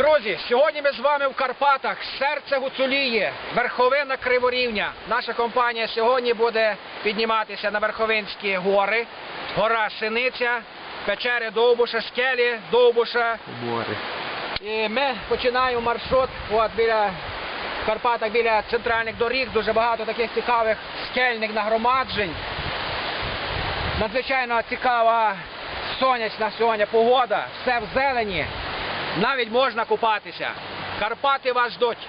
Друзі, сьогодні ми з вами в Карпатах, серце Гуцулії, верховина Криворівня. Наша компанія сьогодні буде підніматися на Верховинські гори, гора Синиця, печери Довбуша, скелі Довбуша. Бори. І ми починаємо маршрут от біля Карпатах, біля центральних доріг, дуже багато таких цікавих скельних нагромаджень. Надзвичайно цікава сонячна сьогодні погода, все в зелені. Навіть можна купатися. Карпати вас ждуть.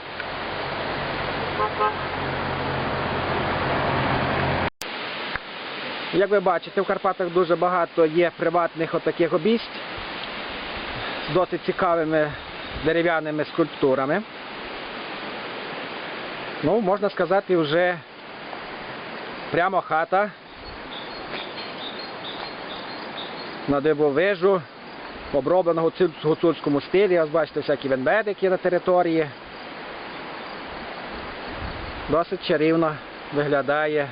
Як ви бачите, в Карпатах дуже багато є приватних отаких обійсть з досить цікавими дерев'яними скульптурами. Ну, можна сказати, вже прямо хата на дивовижу, оброблена в гуцульському стилі. Ось бачите, всякі венбедики на території. Досить чарівно виглядає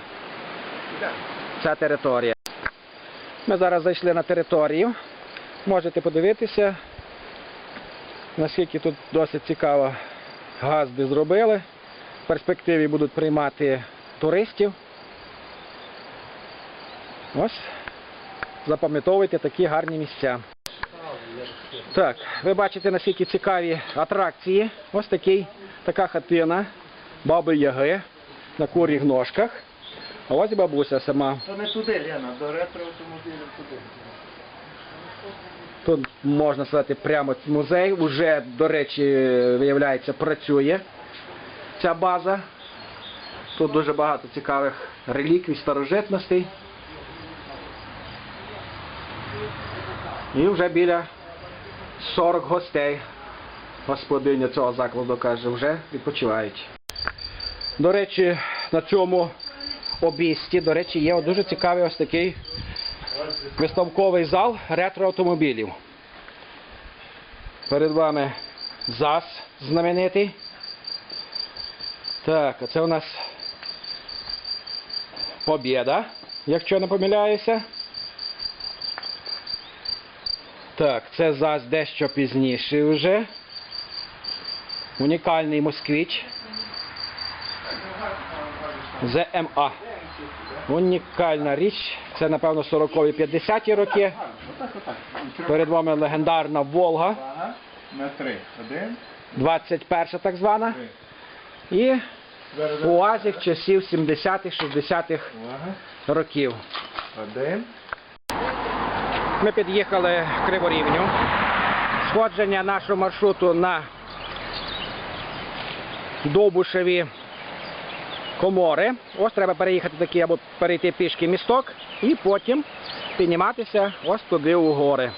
ця територія. Ми зараз зайшли на територію. Можете подивитися, наскільки тут досить цікаво газди зробили. В перспективі будуть приймати туристів. Ось, запам'ятовуйте такі гарні місця. Так, ви бачите, наскільки цікаві атракції. Ось такий, така хатина баби Яги на куріх ножках. А ось і бабуся сама. То не туди, Лена, до ретро автомобілів туди. Тут можна сказати прямо музей. Уже, до речі, виявляється, працює ця база. Тут дуже багато цікавих реліквій, старожитностей. І вже біля 40 гостей господиня цього закладу каже, вже відпочивають. До речі, на цьому обісті, до речі, є дуже цікавий ось такий виставковий зал ретроавтомобілів. Перед вами ЗАЗ знаменитий. Так, а це у нас Побєда, якщо не помиляюся. Так, це ЗАЗ дещо пізніше вже. Унікальний москвич. ЗМА. Унікальна річ. Це, напевно, 40-ві 50-ті роки. Перед вами легендарна Волга, На три. Один, 21 так звана. І Зараз. УАЗик часів 70-х, 60-х років. Один. Ми під'їхали в Криворівню. Сходження нашого маршруту на Довбушеві комори. Ось треба переїхати такий або перейти пішки місток і потім підніматися ось туди у гори.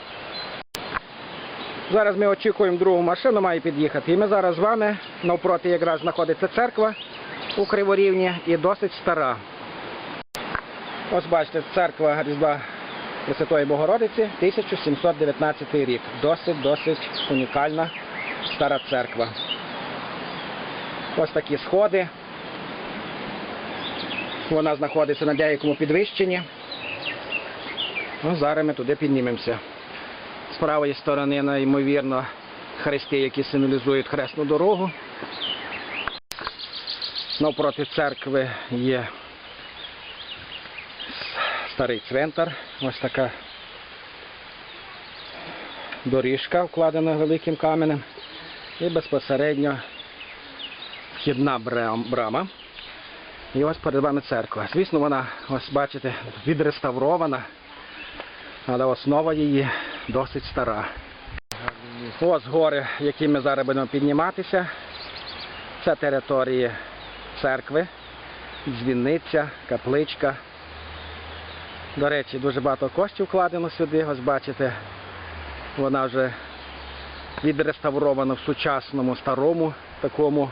Зараз ми очікуємо другу машину, має під'їхати. І ми зараз з вами навпроти якраз знаходиться церква у Криворівні і досить стара. Ось бачите, церква Різдва Пресвятої Богородиці, 1719 рік. Досить, досить унікальна стара церква. Ось такі сходи. Вона знаходиться на деякому підвищенні. Ну, зараз ми туди піднімемося. З правої сторони, ну, ймовірно, хрести, які символізують хресну дорогу. Навпроти церкви є старий цвинтар. Ось така доріжка вкладена великим каменем. І безпосередньо вхідна брама. І ось перед вами церква. Звісно, вона, ось бачите, відреставрована, але основа її досить стара. Ось гори, які ми зараз будемо підніматися. Це території церкви, дзвіниця, капличка. До речі, дуже багато коштів вкладено сюди. Ось бачите, вона вже відреставрована в сучасному старому такому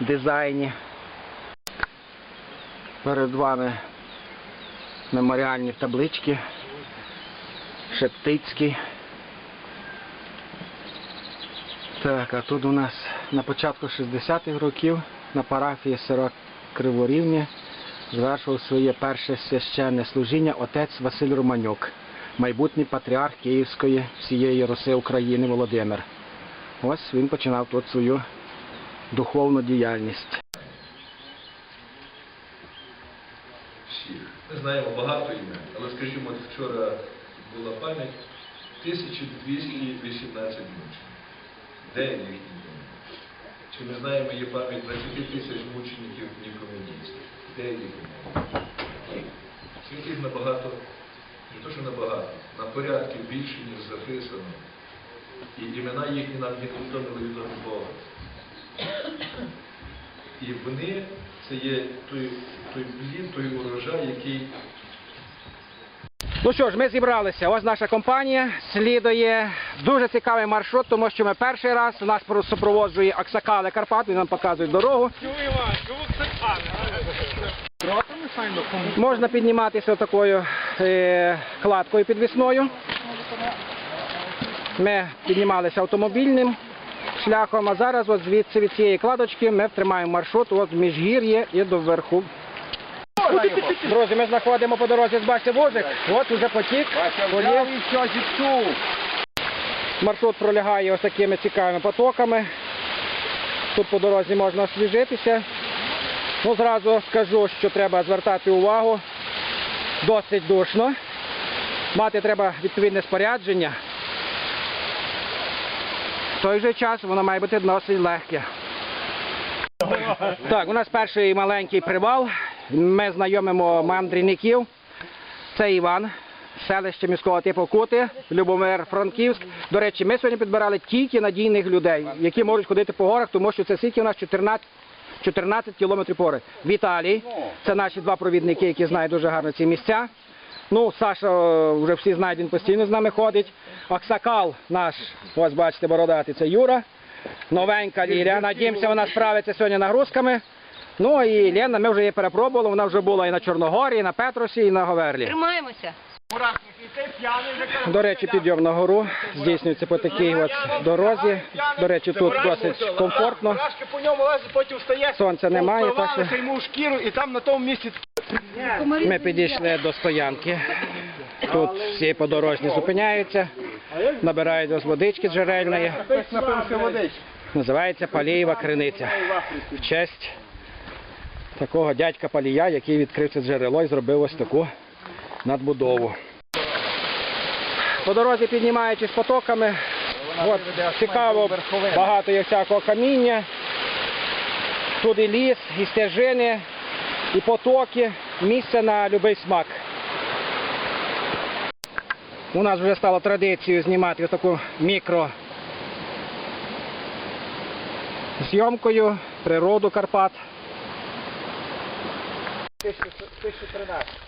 дизайні. Перед вами меморіальні таблички. Шептицький. Так, а тут у нас на початку 60-х років на парафії село Криворівня звершував своє перше священне служіння отець Василь Романюк, майбутній патріарх Київської всієї Руси України Володимир. ось він починав тут свою духовну діяльність. Ми знаємо багато імен, але скажімо, вчора була пам'ять 1218 мучеників. Де їхні імена? Чи ми знаємо, є пам'ять 20 тисяч мучеників нікомуністів? Де їх імена? Набагато, не то що набагато, на порядки більше, ніж записано. І імена їхні нам ніхто не відомі Бога. І вони це є той, той плід, той урожай, який Ну що ж, ми зібралися. Ось наша компанія слідує дуже цікавий маршрут, тому що ми перший раз нас супроводжує Аксакали Карпат, він нам показує дорогу. Можна підніматися такою е, кладкою підвісною. Ми піднімалися автомобільним шляхом, а зараз от звідси від цієї кладочки ми тримаємо маршрут от міжгір'я і до верху. Друзі, ми знаходимо по дорозі, бачите, возик. От уже потік. Маршрут пролягає ось такими цікавими потоками. Тут по дорозі можна освіжитися. Ну, зразу скажу, що треба звертати увагу. Досить душно. Мати треба відповідне спорядження. В той же час воно має бути досить легке. Так, у нас перший маленький привал. Ми знайомимо мандрівників. Це Іван, селище міського типу Кути, Любомир Франківськ. До речі, ми сьогодні підбирали тільки надійних людей, які можуть ходити по горах, тому що це скільки у нас 14, 14 кілометрів по гори. Віталій, це наші два провідники, які знають дуже гарно ці місця. Ну, Саша е, вже всі знають, він постійно з нами ходить. Аксакал наш, ось бачите, бородатий, це Юра. Новенька Лілія. Надіємося, вона справиться сьогодні нагрузками. Ну і Лена, ми вже її перепробували, вона вже була і на Чорногорі, і на Петросі, і на Говерлі. Тримаємося. До речі, підйом на гору здійснюється по такій от дорозі. До речі, тут досить комфортно. Сонця немає, так що ми підійшли до стоянки. Тут всі подорожні зупиняються, набирають ось водички джерельної. Називається Палієва криниця. В честь такого дядька Палія, який відкрив це джерело і зробив ось таку надбудову. По дорозі піднімаючись потоками, от, цікаво, багато є всякого каміння. Тут і ліс, і стежини, і потоки, місце на будь-який смак. У нас вже стало традицією знімати таку мікро зйомкою природу Карпат.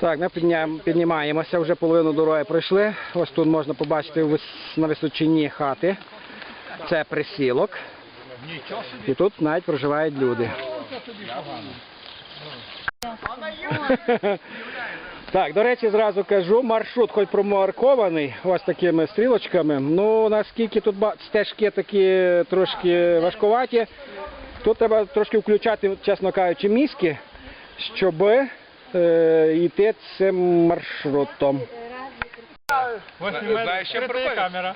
Так, ми підняємо- піднімаємося, вже половину дороги пройшли. Ось тут можна побачити на височині хати. Це присілок. І тут навіть проживають люди. Так, до речі, зразу кажу, маршрут хоч промаркований, ось такими стрілочками. Ну, наскільки тут стежки такі трошки важкуваті, тут треба трошки включати, чесно кажучи, мізки, щоб е, йти цим маршрутом. Знаєш, що камера.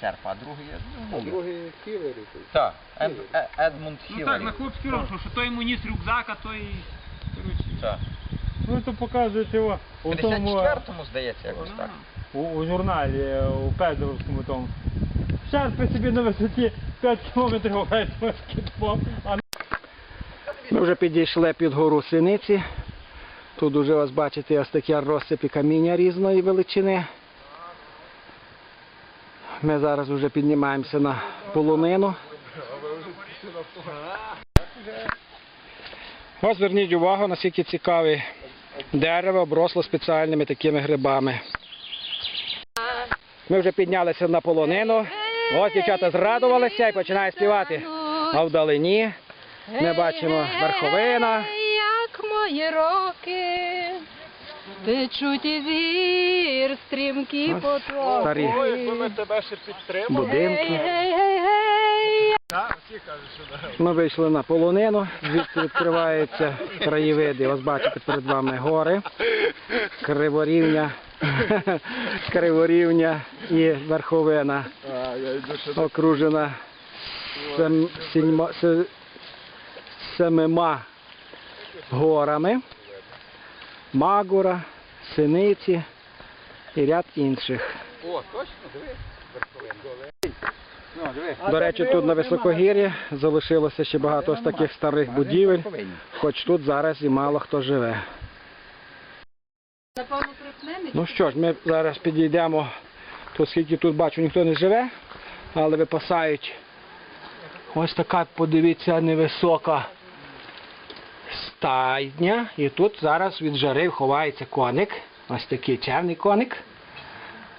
Шерпа, а другий я ну, Другий Хілері. Так, Ед, Едмунд Ну так, на хлопський розум, що той йому ніс рюкзак, а той... Так. Ну, це показують його у тому, 54-му, здається, якось так. у, у журналі, у Пезеровському тому. Шарпи собі на висоті 5 кілометрів грають баскетбол, а Ми вже підійшли під гору Синиці. Тут уже ось бачите ось такі розсипі каміння різної величини. Ми зараз вже піднімаємося на полонину. Ось зверніть увагу, наскільки цікаве дерево обросло спеціальними такими грибами. Ми вже піднялися на полонину. Ось дівчата зрадувалися і починають співати. А вдалині ми бачимо верховина. Як мої роки, течуть і вір, стрімкі потоки. старі Ми тебе ще підтримали. будинки. Ми вийшли на полонину, звідси відкриваються краєвиди. Ось бачите перед вами гори, криворівня Криворівня і Верховина окружена семима горами, Магура, Синиці і ряд інших. До речі, тут на високогір'ї залишилося ще багато ось таких старих будівель, хоч тут зараз і мало хто живе. Ну що ж, ми зараз підійдемо, скільки тут бачу, ніхто не живе, але випасають. Ось така, подивіться, невисока стайня. І тут зараз від жари ховається коник. Ось такий чемний коник.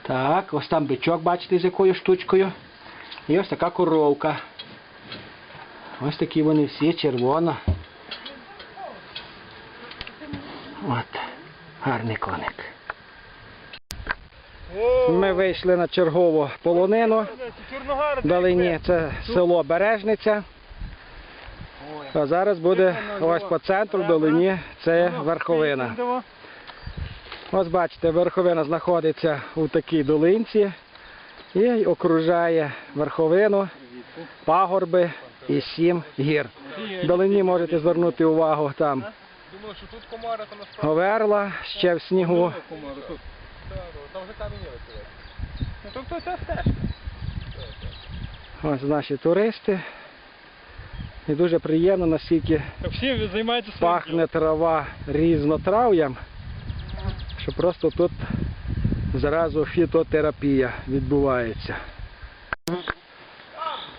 Так, ось там бичок, бачите, з якою штучкою. І ось така коровка. Ось такі вони всі червоно. От, гарний коник. Ми вийшли на чергову полонину. Вдалині це село Бережниця. А зараз буде ось по центру вдалині це верховина. Ось бачите, верховина знаходиться у такій долинці і окружає верховину, пагорби і сім гір. Вдалині можете звернути увагу там Говерла ще в снігу. Ось наші туристи. І дуже приємно, наскільки Всі займаються пахне трава різнотрав'ям, що просто тут зразу фітотерапія відбувається.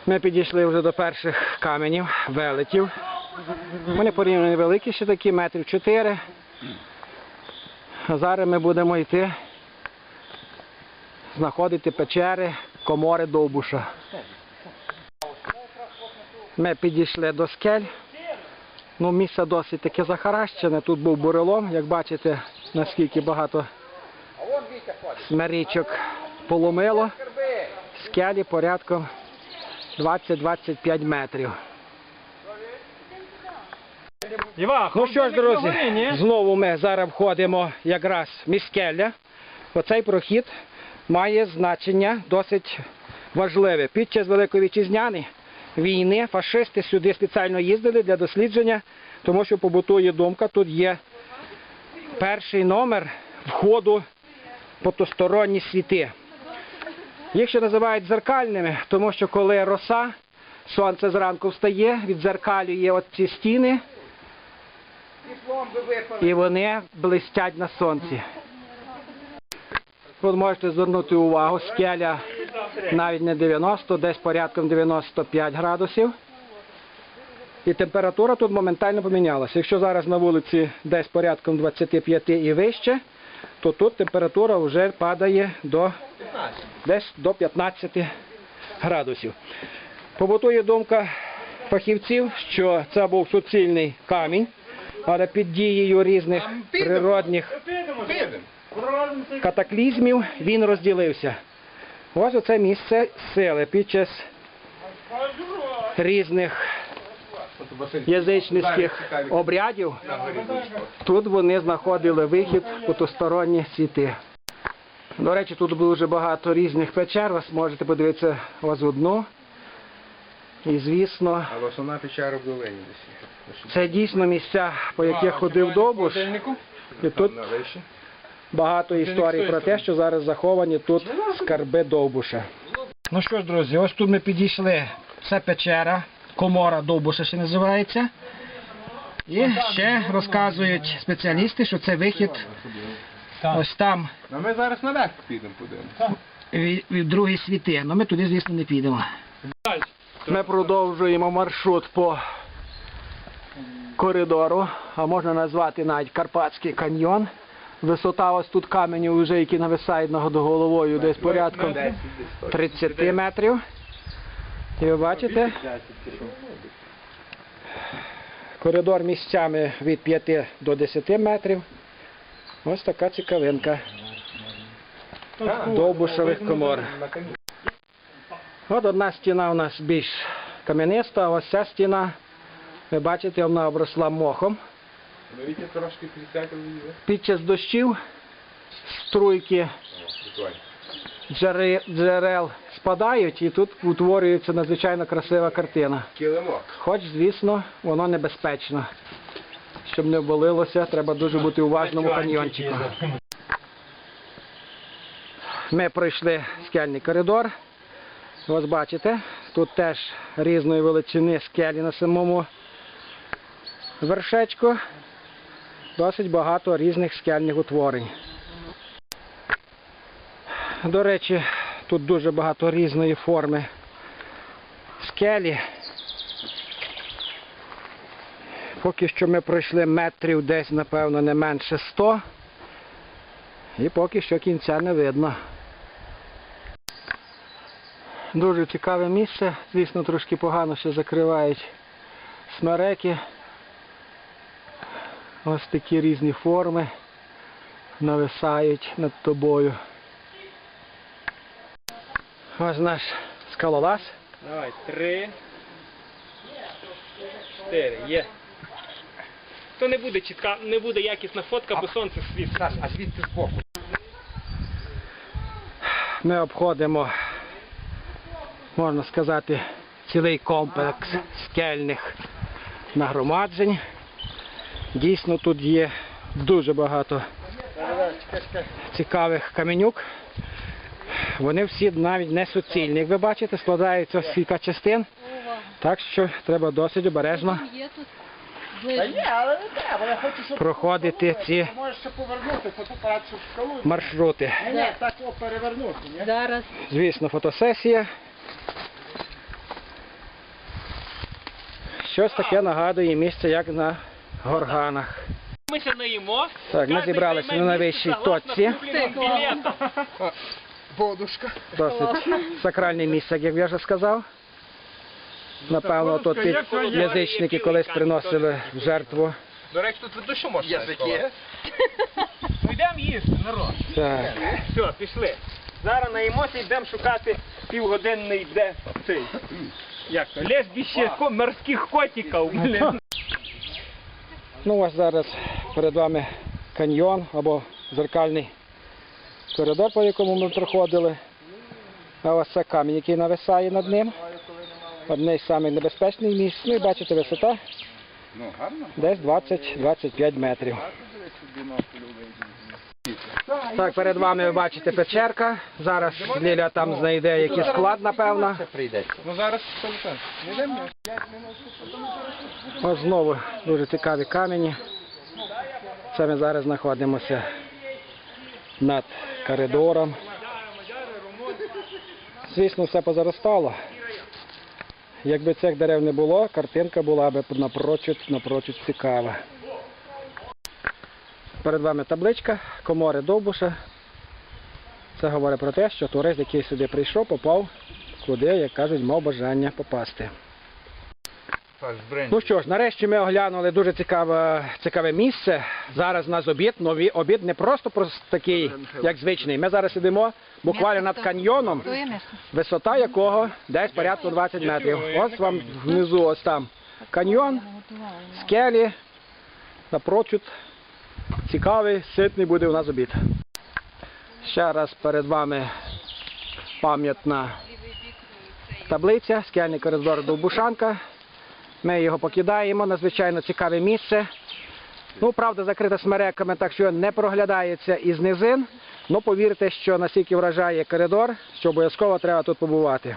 Ми підійшли вже до перших каменів, велетів. Вони порівняно невеликі, ще такі, метрів 4. А зараз ми будемо йти знаходити печери комори Довбуша. Ми підійшли до скель. Ну, місце досить таке захаращене. Тут був бурелом, як бачите, наскільки багато смерічок поломило. Скелі порядком 20-25 метрів. Ну що ж, друзі, знову ми зараз входимо якраз в міскелля. Оцей прохід має значення досить важливе. Під час Великої Вітчизняної війни фашисти сюди спеціально їздили для дослідження, тому що побутує думка, тут є перший номер входу потусторонні світи. Їх ще називають дзеркальними, тому що коли роса, сонце зранку встає, відзеркалює от ці стіни, і вони блистять на сонці. Тут можете звернути увагу, скеля навіть не 90, десь порядком 95 градусів. І температура тут моментально помінялася. Якщо зараз на вулиці десь порядком 25 і вище, то тут температура вже падає до десь до 15 градусів. Побутує думка фахівців, що це був суцільний камінь, але під дією різних природних катаклізмів він розділився. Ось оце місце сили під час різних язичницьких обрядів. Тут вони знаходили вихід потусторонні світи. До речі, тут дуже багато різних печер. Ви можете подивитися ось одну. І звісно, Але основна печера в долині десь. це дійсно місця, по яких ходив Довбуш. І тут. Багато історій про те, що зараз заховані тут скарби Довбуша. Ну що ж, друзі, ось тут ми підійшли. Це печера, комора Довбуша ще називається. І ще розказують спеціалісти, що це вихід ось там Ну ми зараз наверх підемо подивимося. від, другі світи. Ну ми туди, звісно, не підемо. Ми продовжуємо маршрут по коридору, а можна назвати навіть Карпатський каньйон. Висота ось тут каменів, вже, які нависають над головою, десь порядком 30 метрів. І ви бачите, коридор місцями від 5 до 10 метрів. Ось така цікавинка довбушевих комор. От одна стіна у нас більш кам'яниста, а ось ця стіна, ви бачите, вона обросла мохом. Трошки. Під час дощів струйки джерел спадають і тут утворюється надзвичайно красива картина. Килимок. Хоч, звісно, воно небезпечно. Щоб не обвалилося, треба дуже бути уважним у каньйончику. Ми пройшли скельний коридор. Ось бачите, тут теж різної величини скелі на самому вершечку. Досить багато різних скельних утворень. До речі, тут дуже багато різної форми скелі. Поки що ми пройшли метрів десь, напевно, не менше 100. І поки що кінця не видно. Дуже цікаве місце. Звісно, трошки погано ще закривають смереки. Ось такі різні форми нависають над тобою. Ось наш скалолаз. Давай, три. Чотири, є. То не буде чітка, не буде якісна фотка, бо сонце світить. А звідти збоку. Ми обходимо, можна сказати, цілий комплекс скельних нагромаджень. Дійсно, тут є дуже багато цікавих каменюк. Вони всі навіть не суцільні. Як ви бачите, складаються з кілька частин. Так що треба досить обережно проходити ці маршрути. Звісно, фотосесія. Щось таке нагадує місце, як на горганах. Ми ще не їмо. Так, ми зібралися на найвищій точці. Подушка. Досить сакральне місце, як я вже сказав. Напевно, тут під язичники колись приносили в жертву. До речі, тут душу можна. Язики. Ну йдемо їсти, народ. Так. Все, пішли. Зараз наїмося йдемо шукати півгодинний де цей. Як? Лесбіще морських котиків, блін. Ну ось зараз перед вами каньйон або зеркальний коридор, по якому ми проходили. А ось це камінь, який нависає над ним. Одне з самих небезпечних місць. Ну і бачите, висота Ну, десь 20-25 метрів. Так, перед вами ви бачите печерка. Зараз Ліля там знайде якийсь склад, напевно. Ну зараз? Ось знову дуже цікаві камені. Це ми зараз знаходимося над коридором. Звісно, все позаростало. Якби цих дерев не було, картинка була б напрочуд, напрочуд цікава. Перед вами табличка комори Довбуша. Це говорить про те, що турист, який сюди прийшов, попав куди, як кажуть, мав бажання попасти. Ну що ж, нарешті ми оглянули дуже цікаве, цікаве місце. Зараз у нас обід, новий обід не просто прос- такий, як звичний. Ми зараз сидимо буквально над каньйоном, висота якого десь порядку 20 метрів. Ось вам внизу, ось там каньйон, скелі, напрочуд. Цікавий, ситний буде у нас обід. Ще раз перед вами пам'ятна таблиця, скельний коридор Довбушанка. Ми його покидаємо, надзвичайно цікаве місце. Ну, правда, закрита смереками, так що не проглядається із низин. Ну, повірте, що настільки вражає коридор, що обов'язково треба тут побувати.